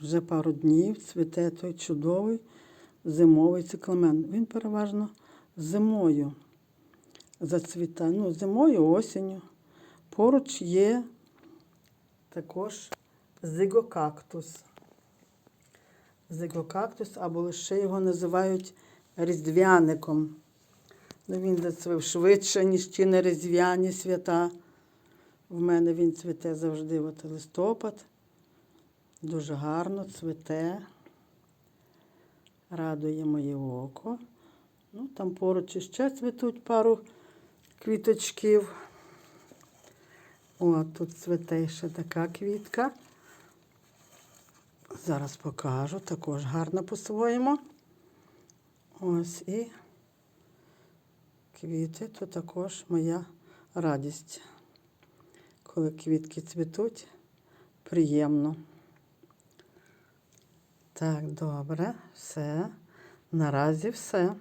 Вже пару днів цвіте той чудовий зимовий цикламен. Він переважно зимою зацвітає. Ну, зимою, осінню. Поруч є також зигокактус. Зигокактус, або лише його називають різдвяником. Ну, він зацвів швидше, ніж ті неріздвяні свята. В мене він цвіте завжди от листопад. Дуже гарно цвіте. Радує моє око. Ну, там поруч іще цвітуть пару квіточків. О, тут цвіте ще така квітка. Зараз покажу, також гарно по-своєму. Ось і квіти то також моя радість. Коли квітки цвітуть, приємно. Так, добре, все. Наразі все.